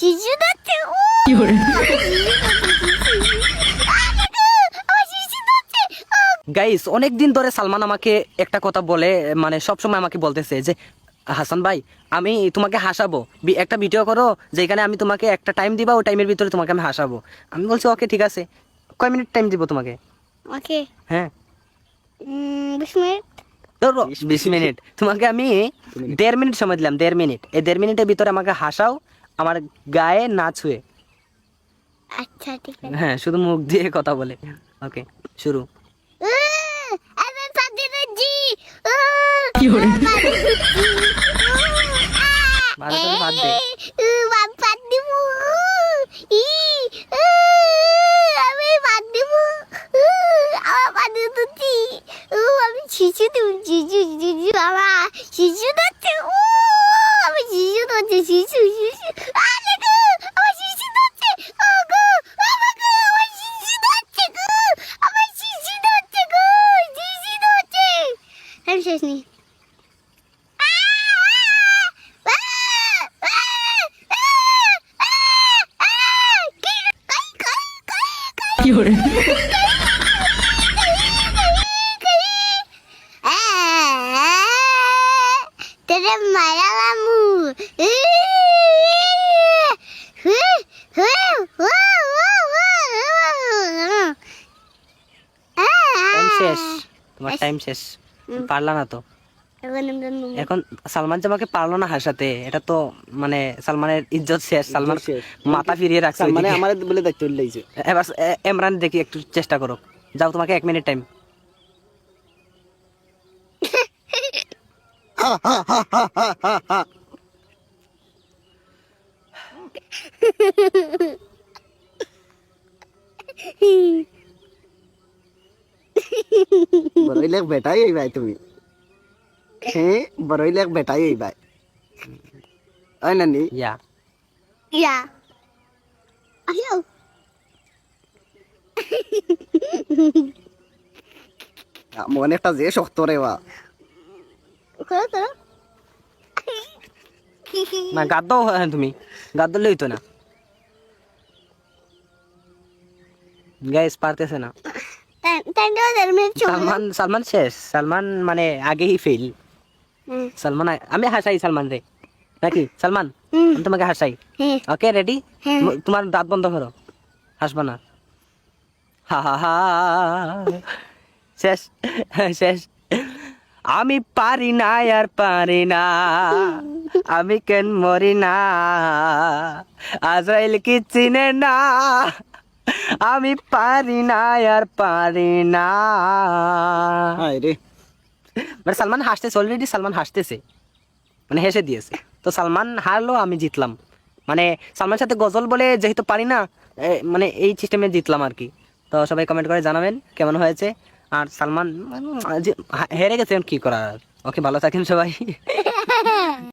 শিশু ধরছে ও আমার শিশু ধরছে ও গাইস অনেক দিন ধরে সালমান আমাকে একটা কথা বলে মানে সব সময় আমাকে বলতেছে যে হাসান ভাই আমি তোমাকে হাসাবো। একটা ভিডিও করো যেখানে আমি তোমাকে একটা টাইম দিবা ওই টাইমের ভিতরে তোমাকে আমি হাসাবো। আমি বলছি ওকে ঠিক আছে। কয় মিনিট টাইম দিব তোমাকে? ওকে হ্যাঁ। বিশ মিনিট ধরো বিশ মিনিট তোমাকে আমি দেড় মিনিট সময় দিলাম দেড় মিনিট এই দেড় মিনিটের ভিতরে আমাকে হাসাও আমার গায়ে না ছুঁয়ে। আচ্ছা ঠিক আছে। হ্যাঁ শুধু মুখ দিয়ে কথা বলে। ওকে শুরু। আমি শিশু দেব। শিশু শিশু আমার শিশু ধরছে আমি শিশু ধরছি শিশু। শেষ। তোমার টাইম শেষ। পারলা না তো এখন সালমান যে আমাকে পারল না হাসাতে এটা তো মানে সালমানের ইজ্জত শেষ সালমান মাথা ফিরিয়ে রাখছে মানে। আমার বলে দায়িত্ব লাইছে এবার এমরান দেখি একটু চেষ্টা করো যাও তোমাকে এক মিনিট টাইম বেটাই ভাই তুমি। হ্যাঁ বড়ই লেখ বেটাই এই ভাই ওই নানি ইয়া Ya. Ayo. মন একটা যে শক্ত রে বা. না গাদ দাও হ্যাঁ তুমি গাদ দিলে হইতো না গাইস পারতেছে না. সালমান সালমান শেষ সালমান মানে আগেই ফেল. সালমান আমি হাসাই সালমান রে। নাকি? সালমান. আমি তোমাকে হাসাই. ওকে রেডি হ্যাঁ। তোমার দাঁত বন্ধ করো। হাসবা না। হা হা হা। শেষ। শেষ। আমি পারি না আর পারি না। আমি কেন মরি না? আজরাইল কি চিনে না? আমি পারি না আর পারি না। রে। মানে সালমান হাসতেছে অলরেডি সালমান হাসতেছে। মানে হেসে দিয়েছে। তো সালমান হারলো, আমি জিতলাম। মানে সালমান সাথে গজল বলে যেহেতু পারি না মানে এই সিস্টেমে জিতলাম আর কি। তো সবাই কমেন্ট করে জানাবেন কেমন হয়েছে। আর সালমান হেরে গেছে কি করার? ওকে ভালো থাকেন সবাই।